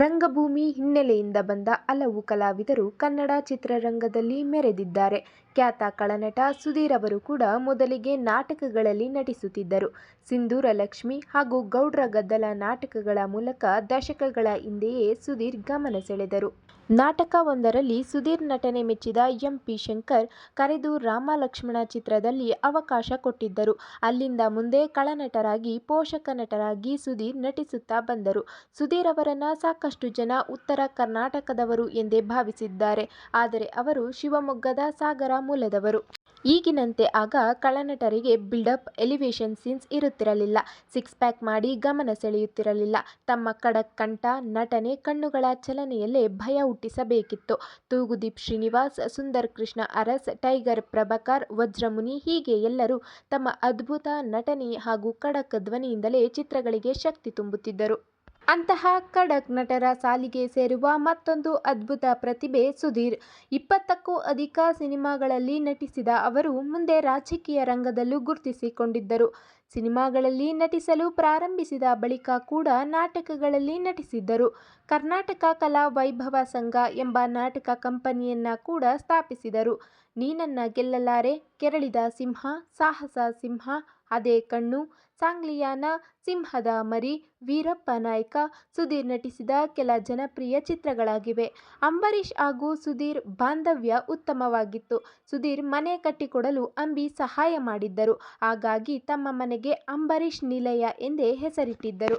ರಂಗಭೂಮಿ ಹಿನ್ನೆಲೆಯಿಂದ ಬಂದ ಹಲವು ಕಲಾವಿದರು ಕನ್ನಡ ಚಿತ್ರರಂಗದಲ್ಲಿ ಮೆರೆದಿದ್ದಾರೆ. ಖ್ಯಾತ ಕಳನಟ ಸುಧೀರ್ ಅವರು ಕೂಡ ಮೊದಲಿಗೆ ನಾಟಕಗಳಲ್ಲಿ ನಟಿಸುತ್ತಿದ್ದರು. ಸಿಂಧೂರ ಲಕ್ಷ್ಮಿ ಹಾಗೂ ಗೌಡ್ರ ಗದ್ದಲ ನಾಟಕಗಳ ಮೂಲಕ ದಶಕಗಳ ಹಿಂದೆಯೇ ಸುಧೀರ್ ಗಮನ ಸೆಳೆದರು. ನಾಟಕವೊಂದರಲ್ಲಿ ಸುಧೀರ್ ನಟನೆ ಮೆಚ್ಚಿದ ಎಂ. ಪಿ. ಶಂಕರ್ ಕರೆದು ರಾಮ ಲಕ್ಷ್ಮಣ ಚಿತ್ರದಲ್ಲಿ ಅವಕಾಶ ಕೊಟ್ಟಿದ್ದರು. ಅಲ್ಲಿಂದ ಮುಂದೆ ಖಳನಟರಾಗಿ, ಪೋಷಕ ನಟರಾಗಿ ಸುಧೀರ್ ನಟಿಸುತ್ತಾ ಬಂದರು. ಸುಧೀರ್ ಅವರನ್ನ ಸಾಕಷ್ಟು ಜನ ಉತ್ತರ ಕರ್ನಾಟಕದವರು ಎಂದೇ ಭಾವಿಸಿದ್ದಾರೆ. ಆದರೆ ಅವರು ಶಿವಮೊಗ್ಗದ ಸಾಗರ ಮೂಲದವರು. ಈಗಿನಂತೆ ಆಗ ಕಳನಟರಿಗೆ ಬಿಲ್ಡಪ್, ಎಲಿವೇಶನ್ ಸೀನ್ಸ್ ಇರುತ್ತಿರಲಿಲ್ಲ. ಸಿಕ್ಸ್ ಪ್ಯಾಕ್ ಮಾಡಿ ಗಮನ ಸೆಳೆಯುತ್ತಿರಲಿಲ್ಲ. ತಮ್ಮ ಖಡಕ್ ಕಂಠ, ನಟನೆ, ಕಣ್ಣುಗಳ ಚಲನೆಯಲ್ಲೇ ಭಯ ಹುಟ್ಟಿಸಬೇಕಿತ್ತು. ತೂಗುದೀಪ್ ಶ್ರೀನಿವಾಸ್, ಸುಂದರ್ ಕೃಷ್ಣ ಅರಸ್, ಟೈಗರ್ ಪ್ರಭಾಕರ್, ವಜ್ರಮುನಿ ಹೀಗೆ ಎಲ್ಲರೂ ತಮ್ಮ ಅದ್ಭುತ ನಟನೆ ಹಾಗೂ ಖಡಕ್ ಧ್ವನಿಯಿಂದಲೇ ಚಿತ್ರಗಳಿಗೆ ಶಕ್ತಿ ತುಂಬುತ್ತಿದ್ದರು. ಅಂತಹ ಖಡಕ್ ನಟರ ಸಾಲಿಗೆ ಸೇರುವ ಮತ್ತೊಂದು ಅದ್ಭುತ ಪ್ರತಿಭೆ ಸುಧೀರ್. ಇಪ್ಪತ್ತಕ್ಕೂ ಅಧಿಕ ಸಿನಿಮಾಗಳಲ್ಲಿ ನಟಿಸಿದ ಅವರು ಮುಂದೆ ರಾಜಕೀಯ ರಂಗದಲ್ಲೂ ಗುರುತಿಸಿಕೊಂಡಿದ್ದರು. ಸಿನಿಮಾಗಳಲ್ಲಿ ನಟಿಸಲು ಪ್ರಾರಂಭಿಸಿದ ಬಳಿಕ ಕೂಡ ನಾಟಕಗಳಲ್ಲಿ ನಟಿಸಿದ್ದರು. ಕರ್ನಾಟಕ ಕಲಾ ವೈಭವ ಸಂಘ ಎಂಬ ನಾಟಕ ಕಂಪನಿಯನ್ನ ಕೂಡ ಸ್ಥಾಪಿಸಿದರು. ನೀನನ್ನ ಗೆಲ್ಲಲಾರೆ, ಕೆರಳಿದ ಸಿಂಹ, ಸಾಹಸ ಸಿಂಹ, ಅದೇ ಕಣ್ಣು, ಸಾಂಗ್ಲಿಯಾನ, ಸಿಂಹದ ಮರಿ, ವೀರಪ್ಪ ನಾಯ್ಕ ಸುಧೀರ್ ನಟಿಸಿದ ಕೆಲ ಜನಪ್ರಿಯ ಚಿತ್ರಗಳಾಗಿವೆ. ಅಂಬರೀಷ್ ಹಾಗೂ ಸುಧೀರ್ ಬಾಂಧವ್ಯ ಉತ್ತಮವಾಗಿತ್ತು. ಸುಧೀರ್ ಮನೆ ಕಟ್ಟಿಕೊಡಲು ಅಂಬಿ ಸಹಾಯ ಮಾಡಿದ್ದರು. ಹಾಗಾಗಿ ತಮ್ಮ ಮನೆಗೆ ಅಂಬರೀಷ್ ನಿಲಯ ಎಂದೇ ಹೆಸರಿಟ್ಟಿದ್ದರು.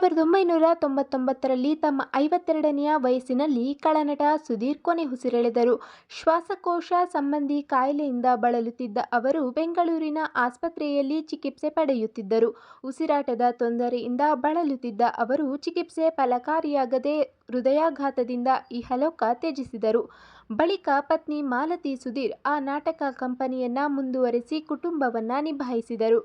ಸಾವಿರದ ಒಂಬೈನೂರ ತೊಂಬತ್ತೊಂಬತ್ತರಲ್ಲಿ ತಮ್ಮ ಐವತ್ತೆರಡನೆಯ ವಯಸ್ಸಿನಲ್ಲಿ ಕಳನಟ ಸುಧೀರ್ ಕೊನೆ ಉಸಿರೆಳೆದರು ಶ್ವಾಸಕೋಶ ಸಂಬಂಧಿ ಕಾಯಿಲೆಯಿಂದ ಬಳಲುತ್ತಿದ್ದ ಅವರು ಬೆಂಗಳೂರಿನ ಆಸ್ಪತ್ರೆಯಲ್ಲಿ ಚಿಕಿತ್ಸೆ ಪಡೆಯುತ್ತಿದ್ದರು. ಉಸಿರಾಟದ ತೊಂದರೆಯಿಂದ ಬಳಲುತ್ತಿದ್ದ ಅವರು ಚಿಕಿತ್ಸೆ ಫಲಕಾರಿಯಾಗದೆ ಹೃದಯಾಘಾತದಿಂದ ಇಹಲೋಕ ತ್ಯಜಿಸಿದರು. ಬಳಿಕ ಪತ್ನಿ ಮಾಲತಿ ಸುಧೀರ್ ಆ ನಾಟಕ ಕಂಪನಿಯನ್ನ ಮುಂದುವರೆಸಿ ಕುಟುಂಬವನ್ನ ನಿಭಾಯಿಸಿದರು.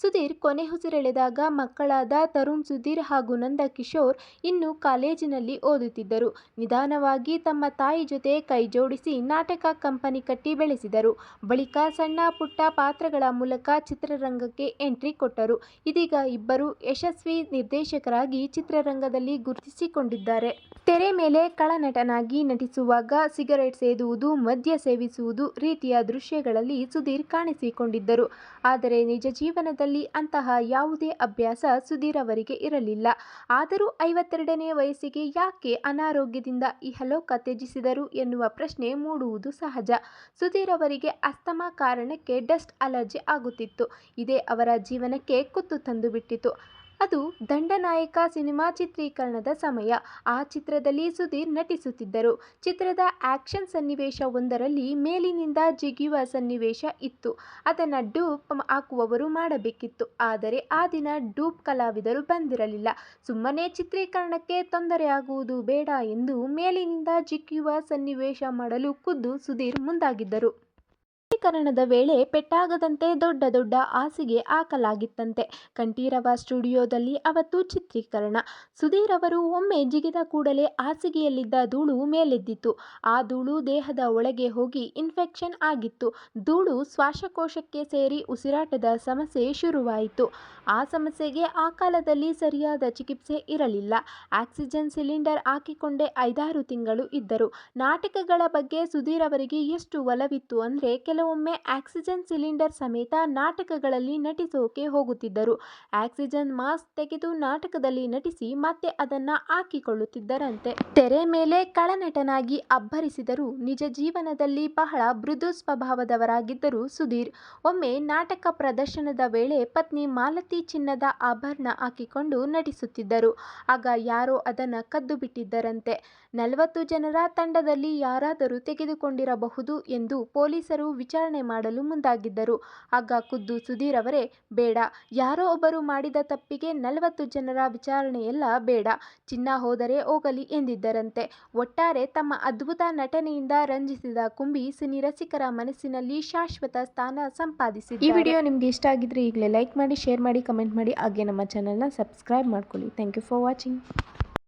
ಸುಧೀರ್ ಕೊನೆಯುಸಿರೆಳೆದಾಗ ಮಕ್ಕಳಾದ ತರುಣ್ ಸುಧೀರ್ ಹಾಗೂ ನಂದ ಕಿಶೋರ್ ಇನ್ನೂ ಕಾಲೇಜಿನಲ್ಲಿ ಓದುತ್ತಿದ್ದರು. ನಿಧಾನವಾಗಿ ತಮ್ಮ ತಾಯಿ ಜೊತೆ ಕೈಜೋಡಿಸಿ ನಾಟಕ ಕಂಪನಿ ಕಟ್ಟಿ ಬೆಳೆಸಿದರು. ಬಳಿಕ ಸಣ್ಣ ಪುಟ್ಟ ಪಾತ್ರಗಳ ಮೂಲಕ ಚಿತ್ರರಂಗಕ್ಕೆ ಎಂಟ್ರಿ ಕೊಟ್ಟರು. ಇದೀಗ ಇಬ್ಬರು ಯಶಸ್ವಿ ನಿರ್ದೇಶಕರಾಗಿ ಚಿತ್ರರಂಗದಲ್ಲಿ ಗುರುತಿಸಿಕೊಂಡಿದ್ದಾರೆ. ತೆರೆ ಮೇಲೆ ಕಳನಟನಾಗಿ ನಟಿಸುವಾಗ ಸಿಗರೇಟ್ ಸೇದುವುದು, ಮದ್ಯ ಸೇವಿಸುವುದು ರೀತಿಯ ದೃಶ್ಯಗಳಲ್ಲಿ ಸುಧೀರ್ ಕಾಣಿಸಿಕೊಂಡಿದ್ದರು. ಆದರೆ ನಿಜ ಜೀವನದಲ್ಲಿ ಅಂತಹ ಯಾವುದೇ ಅಭ್ಯಾಸ ಸುಧೀರ್ ಅವರಿಗೆ ಇರಲಿಲ್ಲ. ಆದರೂ ಐವತ್ತೆರಡನೇ ವಯಸ್ಸಿಗೆ ಯಾಕೆ ಅನಾರೋಗ್ಯದಿಂದ ಇಹಲೋಕ ತ್ಯಜಿಸಿದರು ಎನ್ನುವ ಪ್ರಶ್ನೆ ಮೂಡುವುದು ಸಹಜ. ಸುಧೀರ್ ಅವರಿಗೆ ಅಸ್ತಮಾ ಕಾರಣಕ್ಕೆ ಡಸ್ಟ್ ಅಲರ್ಜಿ ಆಗುತ್ತಿತ್ತು. ಇದೇ ಅವರ ಜೀವನಕ್ಕೆ ಕುತ್ತು ತಂದುಬಿಟ್ಟಿತ್ತು. ಅದು ದಂಡನಾಯಕ ಸಿನಿಮಾ ಚಿತ್ರೀಕರಣದ ಸಮಯ. ಆ ಚಿತ್ರದಲ್ಲಿ ಸುಧೀರ್ ನಟಿಸುತ್ತಿದ್ದರು. ಚಿತ್ರದ ಆ್ಯಕ್ಷನ್ ಸನ್ನಿವೇಶವೊಂದರಲ್ಲಿ ಮೇಲಿನಿಂದ ಜಿಗಿಯುವ ಸನ್ನಿವೇಶ ಇತ್ತು. ಅದನ್ನು ಡೂಪ್ ಹಾಕುವವರು ಮಾಡಬೇಕಿತ್ತು. ಆದರೆ ಆ ದಿನ ಡೂಪ್ ಕಲಾವಿದರು ಬಂದಿರಲಿಲ್ಲ. ಸುಮ್ಮನೆ ಚಿತ್ರೀಕರಣಕ್ಕೆ ತೊಂದರೆಯಾಗುವುದು ಬೇಡ ಎಂದು ಮೇಲಿನಿಂದ ಜಿಗಿಯುವ ಸನ್ನಿವೇಶ ಮಾಡಲು ಖುದ್ದು ಸುಧೀರ್ ಮುಂದಾಗಿದ್ದರು. ಚಿತ್ರೀಕರಣದ ವೇಳೆ ಪೆಟ್ಟಾಗದಂತೆ ದೊಡ್ಡ ದೊಡ್ಡ ಹಾಸಿಗೆ ಹಾಕಲಾಗಿತ್ತಂತೆ. ಕಂಠೀರವ ಸ್ಟುಡಿಯೋದಲ್ಲಿ ಅವತ್ತು ಚಿತ್ರೀಕರಣ. ಸುಧೀರ್ ಅವರು ಒಮ್ಮೆ ಜಿಗಿದ ಕೂಡಲೇ ಹಾಸಿಗೆಯಲ್ಲಿದ್ದ ಧೂಳು ಮೇಲೆದ್ದಿತು. ಆ ಧೂಳು ದೇಹದ ಒಳಗೆ ಹೋಗಿ ಇನ್ಫೆಕ್ಷನ್ ಆಗಿತ್ತು. ಧೂಳು ಶ್ವಾಸಕೋಶಕ್ಕೆ ಸೇರಿ ಉಸಿರಾಟದ ಸಮಸ್ಯೆ ಶುರುವಾಯಿತು. ಆ ಸಮಸ್ಯೆಗೆ ಆ ಕಾಲದಲ್ಲಿ ಸರಿಯಾದ ಚಿಕಿತ್ಸೆ ಇರಲಿಲ್ಲ. ಆಕ್ಸಿಜನ್ ಸಿಲಿಂಡರ್ ಹಾಕಿಕೊಂಡೇ ಐದಾರು ತಿಂಗಳು ಇದ್ದರು. ನಾಟಕಗಳ ಬಗ್ಗೆ ಸುಧೀರ್ ಅವರಿಗೆ ಎಷ್ಟು ಒಲವಿತ್ತು ಅಂದ್ರೆ ಕೆಲವೊಮ್ಮೆ ಆಕ್ಸಿಜನ್ ಸಿಲಿಂಡರ್ ಸಮೇತ ನಾಟಕಗಳಲ್ಲಿ ನಟಿಸೋಕೆ ಹೋಗುತ್ತಿದ್ದರು. ಆಕ್ಸಿಜನ್ ಮಾಸ್ಕ್ ತೆಗೆದು ನಾಟಕದಲ್ಲಿ ನಟಿಸಿ ಮತ್ತೆ ಅದನ್ನ ಹಾಕಿಕೊಳ್ಳುತ್ತಿದ್ದರಂತೆ. ತೆರೆ ಮೇಲೆ ಕಳನಟನಾಗಿ ಅಬ್ಬರಿಸಿದರು ನಿಜ ಜೀವನದಲ್ಲಿ ಬಹಳ ಮೃದು ಸ್ವಭಾವದವರಾಗಿದ್ದರು ಸುಧೀರ್. ಒಮ್ಮೆ ನಾಟಕ ಪ್ರದರ್ಶನದ ವೇಳೆ ಪತ್ನಿ ಮಾಲತಿ ಚಿನ್ನದ ಆಭರಣ ಹಾಕಿಕೊಂಡು ನಟಿಸುತ್ತಿದ್ದರು. ಆಗ ಯಾರೋ ಅದನ್ನ ಕದ್ದು ಬಿಟ್ಟಿದ್ದರಂತೆ. ನಲವತ್ತು ಜನರ ತಂಡದಲ್ಲಿ ಯಾರಾದರೂ ತೆಗೆದುಕೊಂಡಿರಬಹುದು ಎಂದು ಪೊಲೀಸರು ವಿಚಾರಣೆ ಮಾಡಲು ಮುಂದಾಗಿದ್ದರು. ಆಗ ಖುದ್ದು ಸುಧೀರ್ ಅವರೇ ಬೇಡ, ಯಾರೋ ಒಬ್ಬರು ಮಾಡಿದ ತಪ್ಪಿಗೆ ನಲವತ್ತು ಜನರ ವಿಚಾರಣೆಯೆಲ್ಲ ಬೇಡ, ಚಿನ್ನ ಹೋದರೆ ಹೋಗಲಿ ಎಂದಿದ್ದರಂತೆ. ಒಟ್ಟಾರೆ ತಮ್ಮ ಅದ್ಭುತ ನಟನೆಯಿಂದ ರಂಜಿಸಿದ ಕುಂಬಿ ಸಿನಿರಸಿಕರ ಮನಸ್ಸಿನಲ್ಲಿ ಶಾಶ್ವತ ಸ್ಥಾನ ಸಂಪಾದಿಸಿದೆ ಈ ವಿಡಿಯೋ ನಿಮ್ಗೆ ಇಷ್ಟ ಆಗಿದ್ರೆ ಈಗಲೇ ಲೈಕ್ ಮಾಡಿ, ಶೇರ್ ಮಾಡಿ, ಕಮೆಂಟ್ ಮಾಡಿ ಹಾಗೆ ನಮ್ಮ ಚಾನೆಲ್ನ ಸಬ್ಸ್ಕ್ರೈಬ್ ಮಾಡ್ಕೊಳ್ಳಿ. Thank you for watching.